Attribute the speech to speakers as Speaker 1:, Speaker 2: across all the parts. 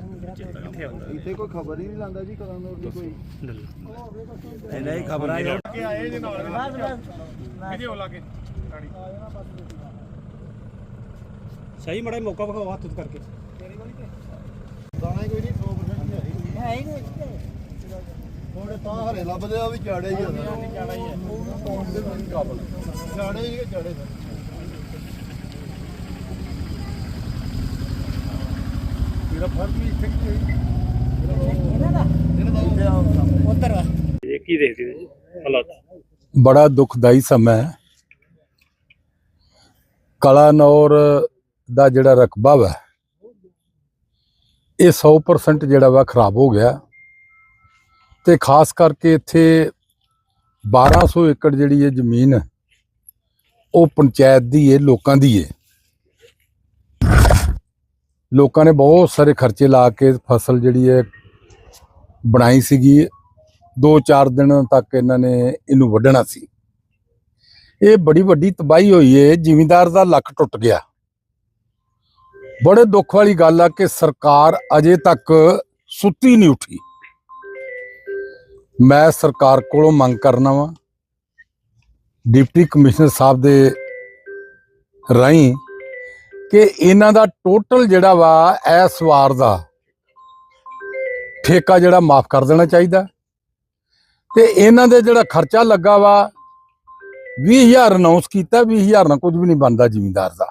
Speaker 1: ਕੋਈ ਖਬਰ ਹੀ ਨਹੀਂ ਲਾਂਦਾ ਜੀ ਕਰਾਂ ਨੂੰ ਦੀ ਕੋਈ।
Speaker 2: ਇਹਨਾਂ ਹੀ ਖਬਰਾਂ
Speaker 3: ਕੇ ਆਏ ਜੇ ਨਾਲ। ਵੀਡੀਓ ਲਾ ਕੇ। ਗਾੜੀ
Speaker 4: ਸਹੀ ਮੜਾ ਮੌਕਾ ਵਿਖਾਓ ਹੱਥ ਕਰਕੇ।
Speaker 1: ਦਾਣਾ ਕੋਈ ਨਹੀਂ 100% ਹੈ ਹੀ ਨਹੀਂ ਥੋੜੇ ਤਾਂ ਹਰੇ ਲੱਭਦੇ ਆ ਵੀ ਚਾੜੇ ਹੀ ਹੁੰਦਾ ਚਾੜਾ ਹੀ ਹੈ ਚਾੜੇ ਹੀ ਚਾੜੇ ਮੇਰਾ ਫ਼ਰਕ ਵੀ ਇੱਥੇ ਕਿ ਇਹਨਾਂ ਦਾ? ਇਹਨਾਂ ਦਾ
Speaker 4: ਇਹ ਕੀ ਦੇਖਦੇ ਜੀ? ਹਾਲਾਤ।
Speaker 5: ਬੜਾ ਦੁਖਦਾਈ ਸਮਾਂ ਹੈ। ਕਲਾਨੌਰ ਦਾ ਜਿਹੜਾ ਰਕਬਾ ਵਾ ਇਹ 100% ਜਿਹੜਾ ਵਾ ਖਰਾਬ ਹੋ ਗਿਆ। ਤੇ ਖਾਸ ਕਰਕੇ ਇੱਥੇ 1200 ਏਕੜ ਜਿਹੜੀ ਇਹ ਜ਼ਮੀਨ ਉਹ ਪੰਚਾਇਤ ਦੀ ਹੈ ਲੋਕਾਂ ਦੀ ਹੈ ਲੋਕਾਂ ਨੇ ਬਹੁਤ ਸਾਰੇ ਖਰਚੇ ਲਾ ਕੇ ਫਸਲ ਜਿਹੜੀ ਹੈ ਬਣਾਈ ਸੀਗੀ। 2-4 ਦਿਨ ਤੱਕ ਇਹਨਾਂ ਨੇ ਇਹਨੂੰ ਵੱਢਣਾ ਸੀ। ਇਹ ਬੜੀ ਵੱਡੀ ਤਬਾਹੀ ਹੋਈ ਏ, ਜ਼ਿਮੀਂਦਾਰ ਦਾ ਲੱਕ ਟੁੱਟ ਗਿਆ। ਬੜੇ ਦੁੱਖ ਵਾਲੀ ਗੱਲ ਆ ਕਿ ਸਰਕਾਰ ਅਜੇ ਤੱਕ ਸੁੱਤੀ ਨਹੀਂ ਉੱਠੀ। ਮੈਂ ਸਰਕਾਰ ਕੋਲੋਂ ਮੰਗ ਕਰਨਾ ਵਾਂ। ਡਿਪਟੀ ਕਮਿਸ਼ਨਰ ਸਾਹਿਬ ਦੇ ਰਾਹੀਂ ਕਿ ਇਹਨਾਂ ਦਾ ਟੋਟਲ ਜਿਹੜਾ ਵਾ ਇਸ ਵਾਰ ਦਾ ਠੇਕਾ ਜਿਹੜਾ ਮਾਫ ਕਰ ਦੇਣਾ ਚਾਹੀਦਾ। ਤੇ ਇਹਨਾਂ ਦੇ ਜਿਹੜਾ ਖਰਚਾ ਲੱਗਾ ਵਾ 20000 ਅਨਾਉਂਸ ਕੀਤਾ 20000 ਨਾਲ ਕੁਝ ਵੀ ਨਹੀਂ ਬਣਦਾ ਜ਼ਿਮੀਂਦਾਰ ਦਾ।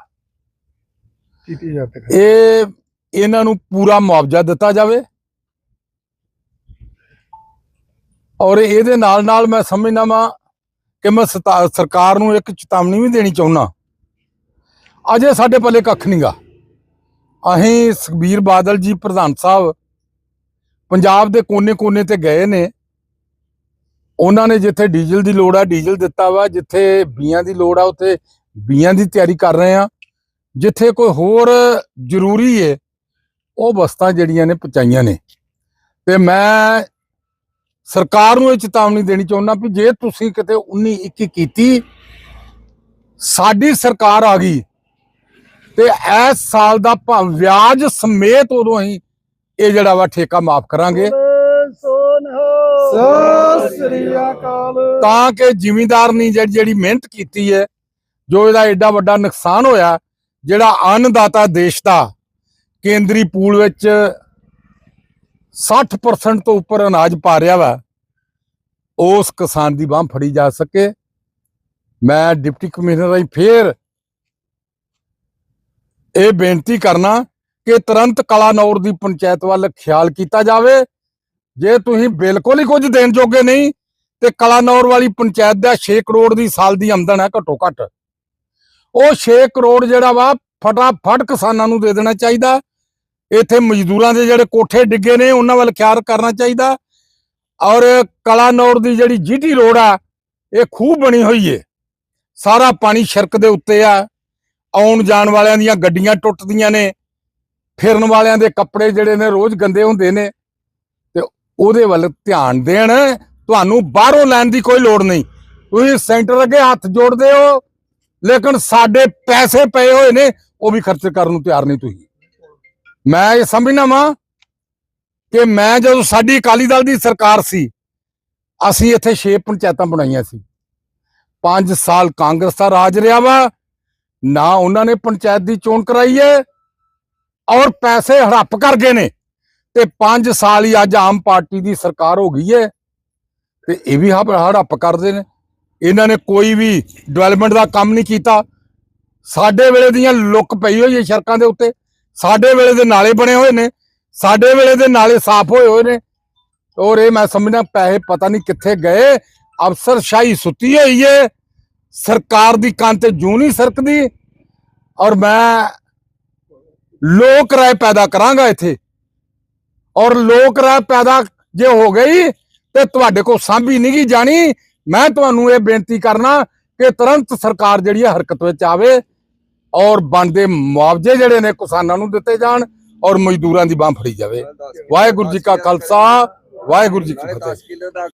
Speaker 5: ਇਹ ਇਹਨਾਂ ਨੂੰ ਪੂਰਾ ਮੁਆਵਜ਼ਾ ਦਿੱਤਾ ਜਾਵੇ। ਔਰ ਇਹਦੇ ਨਾਲ ਨਾਲ ਮੈਂ ਸਮਝਦਾ ਵਾਂ ਕਿ ਮੈਂ ਸਰਕਾਰ ਨੂੰ ਇੱਕ ਚੇਤਾਵਨੀ ਵੀ ਦੇਣੀ ਚਾਹੁੰਦਾ। ਅਜੇ ਸਾਡੇ ਪੱਲੇ ਕੱਖ ਨਹੀਂਗਾ ਅਸੀਂ ਸੁਖਬੀਰ ਬਾਦਲ ਜੀ, ਪ੍ਰਧਾਨ ਸਾਹਿਬ ਪੰਜਾਬ ਦੇ ਕੋਨੇ-ਕੋਨੇ ਤੇ ਗਏ ਨੇ। ਉਹਨਾਂ ਨੇ ਜਿੱਥੇ ਡੀਜ਼ਲ ਦੀ ਲੋੜ ਆ, ਡੀਜ਼ਲ ਦਿੱਤਾ ਵਾ। ਜਿੱਥੇ ਬੀਆਂ ਦੀ ਲੋੜ ਆ, ਉੱਥੇ ਬੀਆਂ ਦੀ ਤਿਆਰੀ ਕਰ ਰਹੇ ਆ। ਜਿੱਥੇ ਕੋਈ ਹੋਰ ਜ਼ਰੂਰੀ ਏ, ਉਹ ਵਸਤਾਂ ਜਿਹੜੀਆਂ ਨੇ ਪਹੁੰਚਾਈਆਂ ਨੇ। ਤੇ ਮੈਂ ਸਰਕਾਰ ਨੂੰ ਇਹ ਚੇਤਾਵਨੀ ਦੇਣੀ ਚਾਹੁੰਦਾ ਵੀ ਜੇ ਤੁਸੀਂ ਕਿਤੇ 19 21 ਕੀਤੀ, ਸਾਡੀ ਸਰਕਾਰ ਆ ਗਈ। ਤੇ ਇਸ ਸਾਲ ਦਾ ਭਾਵੇਂ ਵਿਆਜ ਸਮੇਤ ਉਦੋਂ ਅਸੀਂ ਇਹ ਜਿਹੜਾ ਵਾ ਠੇਕਾ ਮਾਫ ਕਰਾਂਗੇ।
Speaker 1: ਸਤਿ ਸ੍ਰੀ ਅਕਾਲ।
Speaker 5: ਤਾਂ ਕਿ ਜ਼ਿਮੀਂਦਾਰ ਨੇ ਜਿਹੜੀ ਜਿਹੜੀ ਮਿਹਨਤ ਕੀਤੀ ਹੈ ਜੋ ਇਹਦਾ ਐਡਾ ਵੱਡਾ ਨੁਕਸਾਨ ਹੋਇਆ ਜਿਹੜਾ ਅੰਨਦਾਤਾ ਦੇਸ਼ ਦਾ ਕੇਂਦਰੀ ਪੂਲ ਵਿੱਚ 60% ਤੋਂ ਉੱਪਰ ਅਨਾਜ ਪਾ ਰਿਹਾ ਵਾ ਉਸ ਕਿਸਾਨ ਦੀ ਬਾਹ ਫੜੀ ਜਾ ਸਕੇ। ਮੈਂ ਡਿਪਟੀ ਕਮਿਸ਼ਨਰ ਰਾਹੀਂ ਫੇਰ ਇਹ ਬੇਨਤੀ ਕਰਨਾ ਕਿ ਤੁਰੰਤ ਕਲਾਨੌਰ ਦੀ ਪੰਚਾਇਤ ਵੱਲ ਖਿਆਲ ਕੀਤਾ ਜਾਵੇ। ਜੇ ਤੁਸੀਂ ਬਿਲਕੁਲ ਹੀ ਕੁਝ ਦੇਣ ਜੋਗੇ ਨਹੀਂ, ਤੇ ਕਲਾਨੌਰ ਵਾਲੀ ਪੰਚਾਇਤ ਦਾ 6 ਕਰੋੜ ਦੀ ਸਾਲ ਦੀ ਆਮਦਨ ਹੈ ਘੱਟੋ ਘੱਟ। ਉਹ 6 ਕਰੋੜ ਜਿਹੜਾ ਵਾ, ਫਟਾਫਟ ਕਿਸਾਨਾਂ ਨੂੰ ਦੇ ਦੇਣਾ ਚਾਹੀਦਾ। ਇੱਥੇ ਮਜ਼ਦੂਰਾਂ ਦੇ ਜਿਹੜੇ ਕੋਠੇ ਡਿੱਗੇ ਨੇ, ਉਹਨਾਂ ਵੱਲ ਖਿਆਲ ਕਰਨਾ ਚਾਹੀਦਾ। ਔਰ ਕਲਾਨੌਰ ਦੀ ਜਿਹੜੀ ਜੀਟੀ ਰੋਡ ਆ, ਇਹ ਖੂਹ ਬਣੀ ਹੋਈ ਏ। ਸਾਰਾ ਪਾਣੀ ਸ਼ਰਕ ਦੇ ਉੱਤੇ ਆ। ਆਉਣ ਜਾਣ ਵਾਲਿਆਂ ਦੀਆਂ ਗੱਡੀਆਂ ਟੁੱਟਦੀਆਂ ਨੇ, ਫਿਰਨ ਵਾਲਿਆਂ ਦੇ ਕੱਪੜੇ ਜਿਹੜੇ ਨੇ ਰੋਜ਼ ਗੰਦੇ ਹੁੰਦੇ ਨੇ, ਤੇ ਉਹਦੇ ਵੱਲ ਧਿਆਨ ਦੇਣ, ਤੁਹਾਨੂੰ ਬਾਹਰੋਂ ਲੈਣ ਦੀ ਕੋਈ ਲੋੜ ਨਹੀਂ। ਤੁਸੀਂ ਸੈਂਟਰ ਅੱਗੇ ਹੱਥ ਜੋੜਦੇ ਹੋ, ਲੇਕਿਨ ਸਾਡੇ ਪੈਸੇ ਪਏ ਹੋਏ ਨੇ, ਉਹ ਵੀ ਖਰਚ ਕਰਨ ਨੂੰ ਤਿਆਰ ਨਹੀਂ ਤੁਸੀਂ। ਮੈਂ ਇਹ ਸਮਝਣਾ ਵਾਂ ਕਿ ਮੈਂ ਜਦੋਂ ਸਾਡੀ ਅਕਾਲੀ ਦਲ ਦੀ ਸਰਕਾਰ ਸੀ, ਅਸੀਂ ਇੱਥੇ 6 ਪੰਚਾਇਤਾਂ ਬਣਾਈਆਂ ਸੀ। 5 ਸਾਲ ਕਾਂਗਰਸ ਦਾ ਰਾਜ ਰਿਹਾ ਵਾ ਨਾ ਉਹਨਾਂ ਨੇ ਪੰਚਾਇਤ ਦੀ ਚੋਣ ਕਰਾਈ ਹੈ ਔਰ ਪੈਸੇ ਹੜੱਪ ਕਰ ਗਏ ਨੇ ਤੇ 5 ਸਾਲ ਹੀ ਅੱਜ ਆਮ ਪਾਰਟੀ ਦੀ ਸਰਕਾਰ ਹੋ ਗਈ ਹੈ ਤੇ ਇਹ ਵੀ ਹੜੱਪ ਕਰਦੇ ਨੇ। ਇਹਨਾਂ ਨੇ ਕੋਈ ਵੀ ਡਿਵੈਲਪਮੈਂਟ ਦਾ ਕੰਮ ਨਹੀਂ ਕੀਤਾ। ਸਾਡੇ ਵੇਲੇ ਦੀਆਂ ਲੁੱਕ ਪਈ ਹੋਈ ਹੈ ਸੜਕਾਂ ਦੇ ਉੱਤੇ। ਸਾਡੇ ਵੇਲੇ ਦੇ ਨਾਲੇ ਬਣੇ ਹੋਏ ਨੇ। ਸਾਡੇ ਵੇਲੇ ਦੇ ਨਾਲੇ ਸਾਫ਼ ਹੋਏ ਹੋਏ ਨੇ। ਔਰ ਇਹ ਮੈਂ ਸਮਝਦਾ, ਪੈਸੇ ਪਤਾ ਨਹੀਂ ਕਿੱਥੇ ਗਏ। ਅਫਸਰਸ਼ਾਹੀ ਸੁੱਤੀ ਹੋਈ ਏ ਸਰਕਾਰ ਦੀ ਕੰਨ ਤੇ ਜੂ ਨਹੀਂ ਸਰਕਦੀ ਔਰ ਮੈਂ ਲੋਕ ਰਾਏ ਪੈਦਾ ਕਰਾਂਗਾ ਇੱਥੇ। ਔਰ ਲੋਕ ਰਾਏ ਪੈਦਾ ਜੇ ਹੋ ਗਈ ਤੇ ਤੁਹਾਡੇ ਕੋਲ ਸਾਂਭੀ ਨਹੀਂ ਗਈ ਜਾਣੀ ਮੈਂ ਤੁਹਾਨੂੰ ਇਹ ਬੇਨਤੀ ਕਰਨਾ ਕਿ ਤੁਰੰਤ ਸਰਕਾਰ ਜਿਹੜੀ ਹੈ ਹਰਕਤ ਵਿੱਚ ਆਵੇ ਔਰ ਬਣਦੇ ਮੁਆਵਜ਼ੇ ਜਿਹੜੇ ਨੇ ਕਿਸਾਨਾਂ ਨੂੰ ਦਿੱਤੇ ਜਾਣ ਔਰ ਮਜ਼ਦੂਰਾਂ ਦੀ ਬਾਹ ਫੜੀ ਜਾਵੇ। ਵਾਹਿਗੁਰੂ ਜੀ ਕਾ ਖਾਲਸਾ ਵਾਹਿਗੁਰੂ ਜੀ ਕੀ ਫਤਿਹ।